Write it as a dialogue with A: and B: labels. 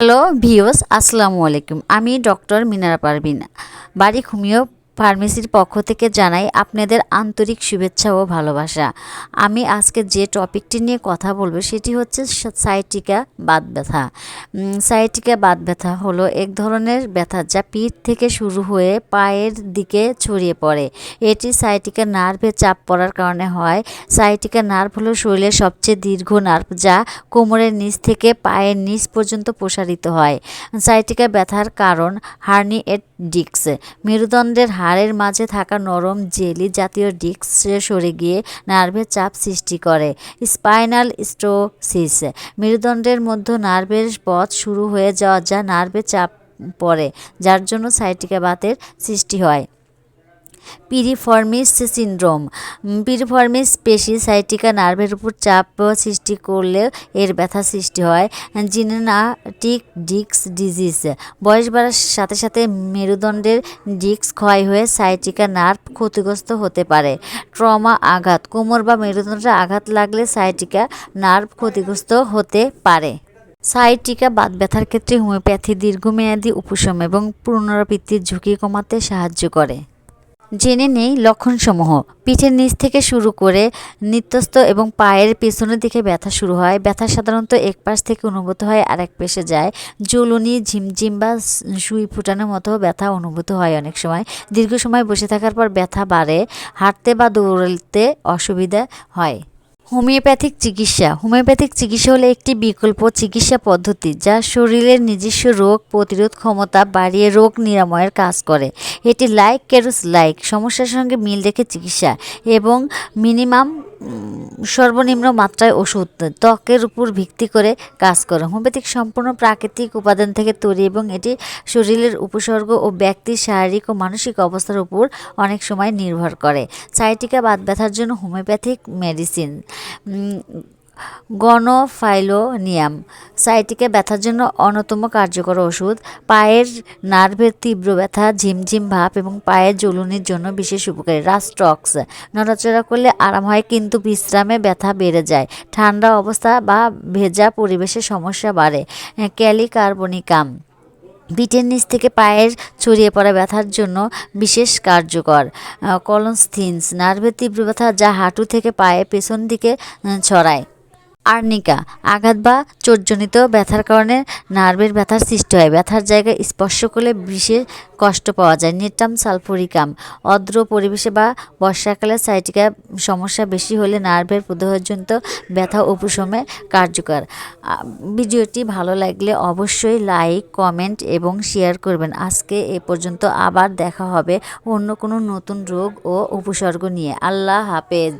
A: Hello ভিওস আসসালামু আলাইকুম আমি ডক্টর মিনারা পারভিন বাড়ি হোমিও ফার্মেসির পক্ষ থেকে জানাই আপনাদের আন্তরিক শুভেচ্ছা ও ভালোবাসা। আমি আজকে যে টপিকটি নিয়ে কথা বলব সেটি হচ্ছে সাইটিকা বাত ব্যথা। সাইটিকা বাত ব্যথা হলো এক ধরনের ব্যথা যা পিঠ থেকে শুরু হয়ে পায়ের দিকে ছড়িয়ে পড়ে। এটি সাইটিকা নার্ভে চাপ পড়ার কারণে হয়। সাইটিকা নার্ভ হলো শরীরের সবচেয়ে দীর্ঘ নার্ভ যা কোমরের নিচ থেকে পায়ের নিচ পর্যন্ত প্রসারিত হয়। সাইটিকা ব্যথার কারণ হার্নি এট ডিস্ক মেরুদণ্ডের হাড়ের মাঝে থাকা নরম জেলি জাতীয় ডিস্ক সরে গিয়ে নার্ভের চাপ সৃষ্টি করে। স্পাইনাল স্টোসিস, মেরুদণ্ডের মধ্যে নার্ভের পথ শুরু হয়ে যাওয়া যা নার্ভে চাপ পড়ে, যার জন্য সাইটিকা বাতের সৃষ্টি হয়। Piriformis syndrome. পিরিফর্মিস পেশি সাইটিকা নার্ভের উপর চাপ সৃষ্টি করলে এর ব্যথা সৃষ্টি হয়। জিনেনাটিক ডিক্স ডিজিজ। বয়স বাড়ার সাথে সাথে মেরুদণ্ডের ডিস্ক ক্ষয় হয়ে সাইটিকা নার্ভ ক্ষতিগ্রস্ত হতে পারে। ট্রমা আঘাত। কোমর বা মেরুদণ্ডে আঘাত লাগলে সাইটিকা নার্ভ ক্ষতিগ্রস্ত হতে পারে। সাইটিকা বাত ব্যথার ক্ষেত্রে হোমিওপ্যাথি দীর্ঘমেয়াদী উপশম এবং পুনরাবৃত্তির ঝুঁকি কমাতে সাহায্য করে। জেনে নেই লক্ষণসমূহ। পিঠের নিচ থেকে শুরু করে নিত্যস্ত এবং পায়ের পেছনের দিকে ব্যথা শুরু হয়। ব্যথা সাধারণত এক পাশ থেকে অনুভূত হয় আর এক পেশে যায়। জলুনি ঝিমঝিম বা সুই ফুটানোর মতো ব্যথা অনুভূত হয় অনেক সময়। দীর্ঘ সময় বসে থাকার পর ব্যথা বাড়ে, হাঁটতে বা দৌড়তে অসুবিধা হয়। হোমিওপ্যাথিক চিকিৎসা। হোমিওপ্যাথিক চিকিৎসা হলো একটি বিকল্প চিকিৎসা পদ্ধতি যা শরীরের নিজস্ব রোগ প্রতিরোধ ক্ষমতা বাড়িয়ে রোগ নিরাময়ের কাজ করে। এটি লাইক ক্যারুস লাইক, সমস্যার সঙ্গে মিল রেখে চিকিৎসা এবং মিনিমাম সর্বনিম্ন মাত্রায় ওষুধ, ত্বকের উপর ভিত্তি করে কাজ করে, হোমিওপ্যাথিক সম্পূর্ণ প্রাকৃতিক উপাদান থেকে তৈরি এবং এটি শরীরের উপসর্গ ও ব্যক্তির শারীরিক ও মানসিক অবস্থার উপর অনেক সময় নির্ভর করে। সাইটিকা বাত ব্যথার জন্য হোমিওপ্যাথিক মেডিসিন গণফাইলোনিয়াম, সাইটিকে ব্যথার জন্য অন্যতম কার্যকর ওষুধ। পায়ের নার্ভের তীব্র ব্যথা, ঝিমঝিম ভাব এবং পায়ের জ্বলুনির জন্য বিশেষ উপকারী। রাস্টক্স নড়াচড়া করলে আরাম হয় কিন্তু বিশ্রামে ব্যথা বেড়ে যায়। ঠান্ডা অবস্থা বা ভেজা পরিবেশে সমস্যা বাড়ে। ক্যালিকার্বনিকাম, পিঠের নিচ থেকে পায়ের ছড়িয়ে পড়া ব্যথার জন্য বিশেষ কার্যকর। কলনস্থিনস নার্ভের তীব্র ব্যথা যা হাঁটু থেকে পায়ে পেছন দিকে ছড়ায়। আর্নিকা আঘাত বা চোটজনিত ব্যথার কারণে নার্ভের ব্যথার সৃষ্টি হয়। ব্যথার জায়গায় স্পর্শ করলে বিশেষ কষ্ট পাওয়া যায়। নেটাম সালফোরিকাম, অদ্র পরিবেশে বা বর্ষাকালে সাইটিকা সমস্যা বেশি হলে নার্ভের প্রদাহজনিত ব্যথা উপশমে কার্যকর। ভিডিওটি ভালো লাগলে অবশ্যই লাইক, কমেন্ট এবং শেয়ার করবেন। আজকে এ পর্যন্ত আবার দেখা হবে অন্য কোনো নতুন রোগ ও উপসর্গ নিয়ে। আল্লাহ হাফেজ।